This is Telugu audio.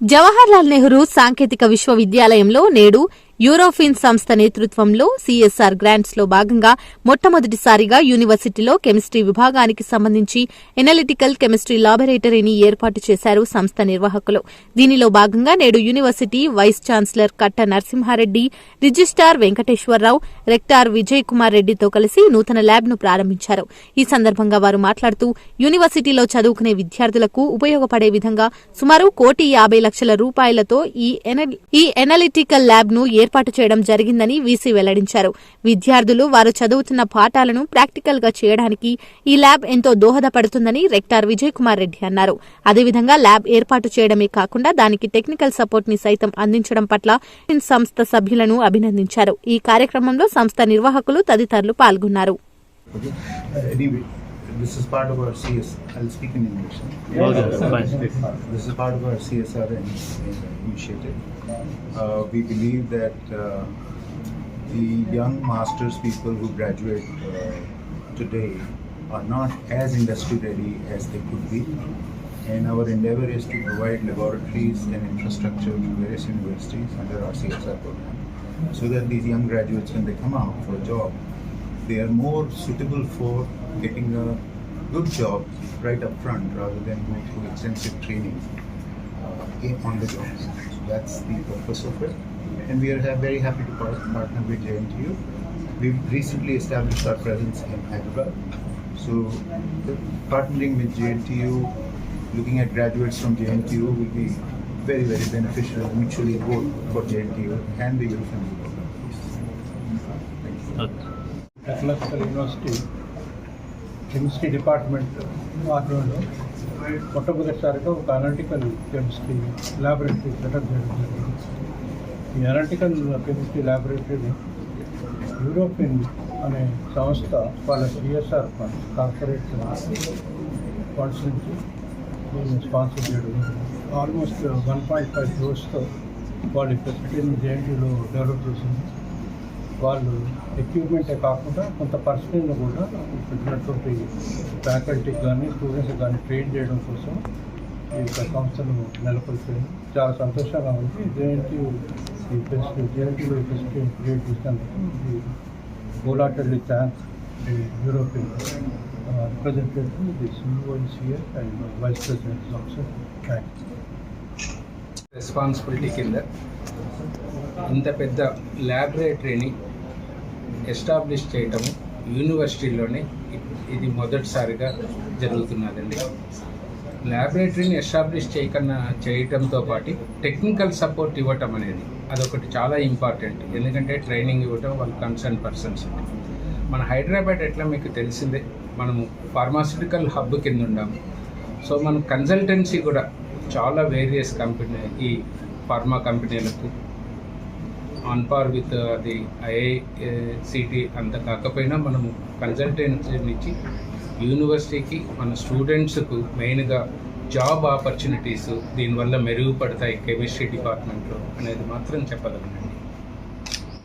జవహర్లాల్ నెహ్రూ సాంకేతిక విశ్వవిద్యాలయంలో నేడు యూరోఫిన్ సంస్థ నేతృత్వంలో సీఎస్ఆర్ గ్రాంట్స్లో భాగంగా మొట్టమొదటిసారిగా యూనివర్సిటీలో కెమిస్ట్రీ విభాగానికి సంబంధించి ఎనలిటికల్ కెమిస్ట్రీ లాబొరేటరీని ఏర్పాటు చేశారు సంస్థ నిర్వాహకులు. దీనిలో భాగంగా నేడు university vice chancellor Katta Narasimha Reddy registrar Venkateswara Rao rector Vijay Kumar రెడ్డితో కలిసి నూతన ల్యాబ్ను ప్రారంభించారు. ఈ సందర్భంగా వారు మాట్లాడుతూ యూనివర్సిటీలో చదువుకునే విద్యార్థులకు ఉపయోగపడే విధంగా సుమారు కోటి యాభై లక్షల రూపాయలతో ఈ ఈ ఎనలిటికల్ ల్యాబ్ను ఏర్పాటు చేయడం జరిగిందని వీసీ వెల్లడించారు. విద్యార్థులు వారు చదువుతున్న పాఠాలను ప్రాక్టికల్గా చేయడానికి ఈ ల్యాబ్ ఎంతో దోహదపడుతుందని రెక్టార్ విజయ్ కుమార్ రెడ్డి అన్నారు. అదేవిధంగా ల్యాబ్ ఏర్పాటు చేయడమే కాకుండా దానికి టెక్నికల్ సపోర్ట్ని సైతం అందించడం పట్ల సంస్థ సభ్యులను అభినందించారు. ఈ కార్యక్రమంలో సంస్థ నిర్వాహకులు తదితరులు పాల్గొన్నారు. Uh, this is part of our CS, I'll speak in English. huh? Okay. This is part of our CSR in- in- initiative. Uh, We believe that uh, the young masters people who graduate uh, today are not as industry ready as they could be. And our endeavor is to provide laboratories and infrastructure to various universities under our CSR program. So that these young graduates, when they come out for a job, they are more suitable for getting a good job right up front rather than going through extensive training uh, on the job. So that's the purpose of it. And we are very happy to partner with JNTU. We've recently established our presence in Hyderabad. So partnering with JNTU, looking at graduates from JNTU will be very, very beneficial mutually both for JNTU and the European program. Thank you. Technological university chemistry department ఆధ్వర్యంలో మొట్టమొదటిసారిగా ఒక అనలిటికల్ కెమిస్ట్రీ ల్యాబొరేటరీ సెటప్ చేయడం జరిగింది ఈ అనలిటికల్ కెమిస్ట్రీ ల్యాబొరేటరీని యూరోపియన్ అనే సంస్థ వాళ్ళ సిఎస్ఆర్ ఫండ్స్ కార్పొరేట్ ఫండ్స్ నుంచి దీన్ని స్పాన్సర్ చేయడం జరిగింది. ఆల్మోస్ట్ వన్ పాయింట్ ఫైవ్ క్రోర్స్తో వాళ్ళ ఫెసిలిటీని జేఎన్టీలో డెవలప్ చేసింది. వాళ్ళు ఎక్విప్మెంటే కాకుండా కొంత పర్సనల్ కూడా పెట్టినటువంటి ఫ్యాకల్టీకి కానీ స్టూడెంట్స్ కానీ ట్రైన్ చేయడం కోసం ఈ యొక్క సంస్థను నెలకొల్పింది చాలా సంతోషంగా ఉంది జేఎన్టీ ఈ ఫెసిలిటీ జేఎన్టీలో ఈ ఫెసిలిటీ క్రియేట్ చేసినందుకు ఈ గోలాటెడ్లీ thanks the European representative the CONCS and vice president also thanks responsibility కింద ఇంత పెద్ద ల్యాబొరేటరీని ఎస్టాబ్లిష్ చేయటం యూనివర్సిటీలోనే ఇది మొదటిసారిగా జరుగుతున్నదండి. ల్యాబొరేటరీని ఎస్టాబ్లిష్ చేయకన్నా చేయటంతో పాటు టెక్నికల్ సపోర్ట్ ఇవ్వటం అనేది అదొకటి చాలా ఇంపార్టెంట్. ఎందుకంటే ట్రైనింగ్ ఇవ్వటం వాళ్ళ కన్సర్న్ పర్సన్స్. మన హైదరాబాద్ ఎట్లా మీకు తెలిసిందే మనము ఫార్మాసిటికల్ హబ్ కింద ఉన్నాము సో మనం కన్సల్టెన్సీ కూడా చాలా వేరియస్ కంపెనీ ఈ ఫార్మా కంపెనీలకు on par with the IICT అంత కాకపోయినా మనము కన్సల్టెన్సీనిచ్చి యూనివర్సిటీకి మన స్టూడెంట్స్కు మెయిన్గా జాబ్ ఆపర్చునిటీస్ దీనివల్ల మెరుగుపడతాయి కెమిస్ట్రీ డిపార్ట్మెంట్లో అనేది మాత్రం చెప్పగలను